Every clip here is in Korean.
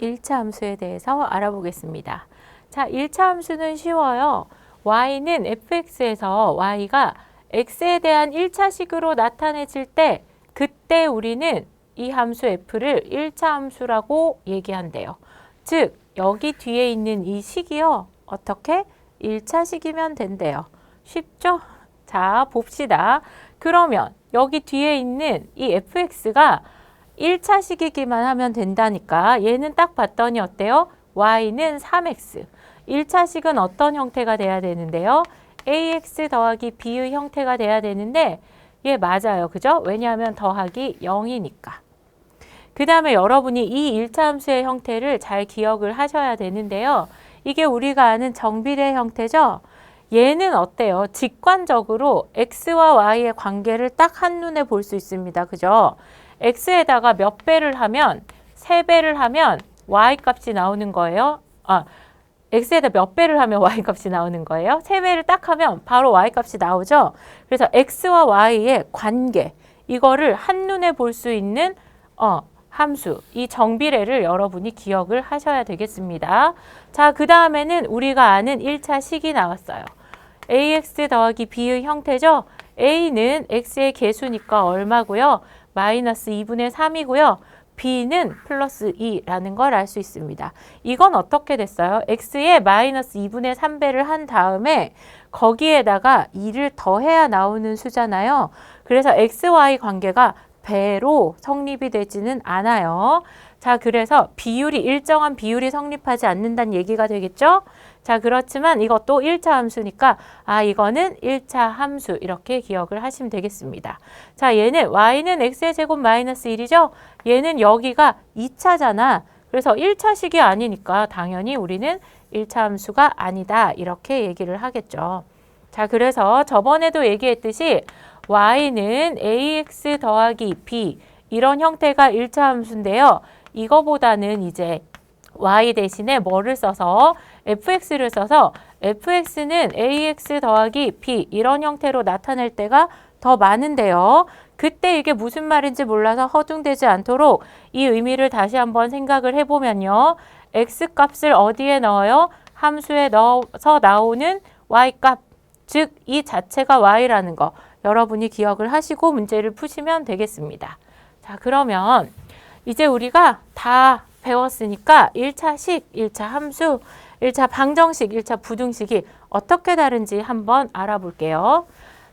1차 함수에 대해서 알아보겠습니다. 자, 1차 함수는 쉬워요. y는 fx에서 y가 x에 대한 1차식으로 나타내질 때 그때 우리는 이 함수 f를 1차 함수라고 얘기한대요. 즉, 여기 뒤에 있는 이 식이요. 어떻게? 1차식이면 된대요. 쉽죠? 자, 봅시다. 그러면 여기 뒤에 있는 이 fx가 1차 식이기만 하면 된다니까 얘는 딱 봤더니 어때요? y는 3x. 1차식은 어떤 형태가 돼야 되는데요? ax 더하기 b의 형태가 돼야 되는데 예, 맞아요. 그죠? 왜냐하면 더하기 0이니까. 그 다음에 여러분이 이 1차 함수의 형태를 잘 기억을 하셔야 되는데요. 이게 우리가 아는 정비례 형태죠? 얘는 어때요? 직관적으로 x와 y의 관계를 딱 한눈에 볼 수 있습니다. 그죠? X에다가 몇 배를 하면 세배를 하면 y 값이 나오는 거예요. 아, x에다 몇 배를 하면 y 값이 나오는 거예요. 세배를딱 하면 바로 y 값이 나오죠. 그래서 x와 y의 관계 이거를 한눈에 볼 수 있는 어, 함수 이 정비례를 여러분이 기억을 하셔야 되겠습니다. 자, 그 다음에는 우리가 아는 1차 식이 나왔어요. ax 더하기 b의 형태죠. a는 x의 개수니까 얼마고요? 마이너스 2분의 3이고요. b는 플러스 2라는 걸 알 수 있습니다. 이건 어떻게 됐어요? x에 마이너스 2분의 3배를 한 다음에 거기에다가 2를 더해야 나오는 수잖아요. 그래서 xy 관계가 배로 성립이 되지는 않아요. 자, 그래서 비율이 일정한 비율이 성립하지 않는다는 얘기가 되겠죠? 자, 그렇지만 이것도 1차 함수니까 아, 이거는 1차 함수 이렇게 기억을 하시면 되겠습니다. 자, 얘는 y는 x의 제곱 마이너스 1이죠? 얘는 여기가 2차잖아. 그래서 1차식이 아니니까 당연히 우리는 1차 함수가 아니다. 이렇게 얘기를 하겠죠. 자, 그래서 저번에도 얘기했듯이 y는 ax 더하기 b 이런 형태가 1차 함수인데요. 이거보다는 이제 y 대신에 뭐를 써서 fx를 써서 fx는 ax 더하기 b 이런 형태로 나타낼 때가 더 많은데요. 그때 이게 무슨 말인지 몰라서 허둥대지 않도록 이 의미를 다시 한번 생각을 해보면요. x 값을 어디에 넣어요? 함수에 넣어서 나오는 y 값, 즉 이 자체가 y라는 거 여러분이 기억을 하시고 문제를 푸시면 되겠습니다. 자, 그러면 이제 우리가 다 배웠으니까 1차식, 1차 함수, 1차 방정식, 1차 부등식이 어떻게 다른지 한번 알아볼게요.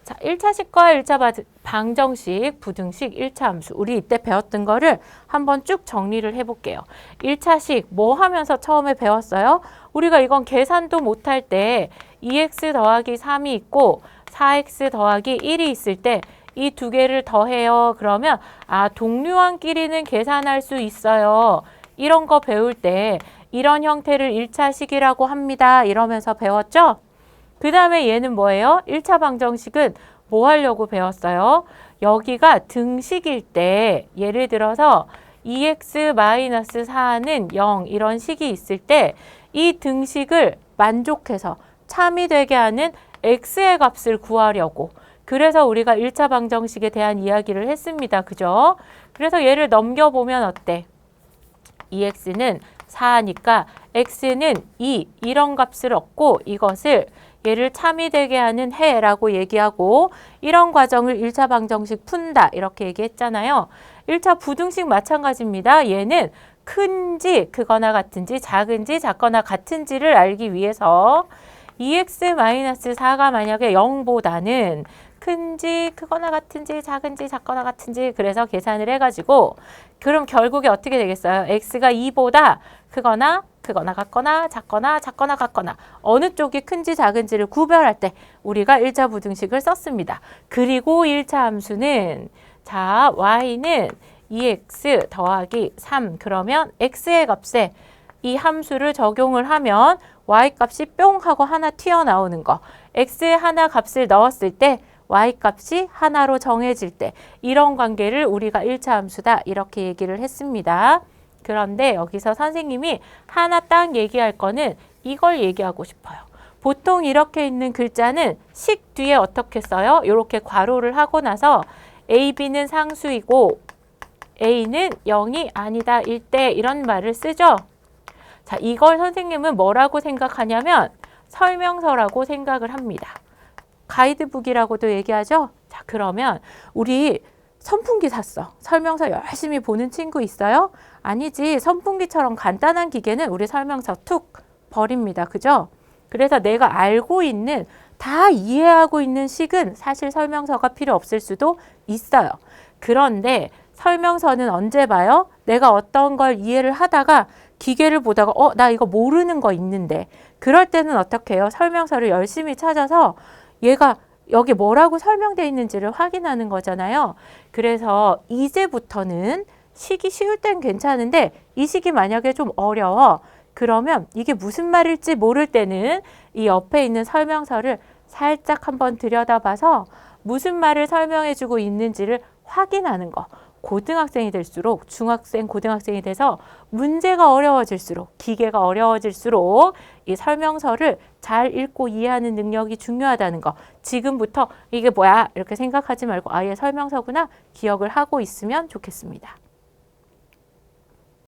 자, 1차식과 1차 방정식, 부등식, 1차 함수. 우리 이때 배웠던 거를 한번 쭉 정리를 해볼게요. 1차식 뭐 하면서 처음에 배웠어요? 우리가 이건 계산도 못할 때 2x 더하기 3이 있고 4x 더하기 1이 있을 때 이 두 개를 더해요. 그러면 아 동류항끼리는 계산할 수 있어요. 이런 거 배울 때 이런 형태를 1차 식이라고 합니다. 이러면서 배웠죠? 그 다음에 얘는 뭐예요? 1차 방정식은 뭐 하려고 배웠어요? 여기가 등식일 때 예를 들어서 2x-4는 0 이런 식이 있을 때 이 등식을 만족해서 참이 되게 하는 x의 값을 구하려고 그래서 우리가 1차 방정식에 대한 이야기를 했습니다. 그죠? 그래서 얘를 넘겨보면 어때? 2x는 4니까 x는 2 이런 값을 얻고 이것을 얘를 참이 되게 하는 해라고 얘기하고 이런 과정을 1차 방정식 푼다 이렇게 얘기했잖아요. 1차 부등식 마찬가지입니다. 얘는 큰지 크거나 같은지 작은지 작거나 같은지를 알기 위해서 2x-4가 만약에 0보다는 큰지 크거나 같은지 작은지 작거나 같은지 그래서 계산을 해가지고 그럼 결국에 어떻게 되겠어요? x가 2보다 크거나 크거나 같거나 작거나 작거나 같거나 어느 쪽이 큰지 작은지를 구별할 때 우리가 1차 부등식을 썼습니다. 그리고 1차 함수는 자 y는 2x 더하기 3 그러면 x의 값에 이 함수를 적용을 하면 y 값이 뿅 하고 하나 튀어나오는 거 x에 하나 값을 넣었을 때 y 값이 하나로 정해질 때 이런 관계를 우리가 1차 함수다 이렇게 얘기를 했습니다. 그런데 여기서 선생님이 하나 딱 얘기할 거는 이걸 얘기하고 싶어요. 보통 이렇게 있는 글자는 식 뒤에 어떻게 써요? 이렇게 괄호를 하고 나서 a, b는 상수이고 a는 0이 아니다 일 때 이런 말을 쓰죠. 자, 이걸 선생님은 뭐라고 생각하냐면 설명서라고 생각을 합니다. 가이드북이라고도 얘기하죠. 자, 그러면 우리 선풍기 샀어. 설명서 열심히 보는 친구 있어요? 아니지. 선풍기처럼 간단한 기계는 우리 설명서 툭 버립니다. 그죠? 그래서 내가 알고 있는 다 이해하고 있는 식은 사실 설명서가 필요 없을 수도 있어요. 그런데 설명서는 언제 봐요? 내가 어떤 걸 이해를 하다가 기계를 보다가 어, 나 이거 모르는 거 있는데. 그럴 때는 어떻게 해요? 설명서를 열심히 찾아서 얘가 여기 뭐라고 설명되어 있는지를 확인하는 거잖아요. 그래서 이제부터는 시기 쉬울 땐 괜찮은데 이 시기 만약에 좀 어려워. 그러면 이게 무슨 말일지 모를 때는 이 옆에 있는 설명서를 살짝 한번 들여다봐서 무슨 말을 설명해 주고 있는지를 확인하는 거. 고등학생이 될수록 중학생, 고등학생이 돼서 문제가 어려워질수록 기계가 어려워질수록 이 설명서를 잘 읽고 이해하는 능력이 중요하다는 거. 지금부터 이게 뭐야 이렇게 생각하지 말고 아예 설명서구나 기억을 하고 있으면 좋겠습니다.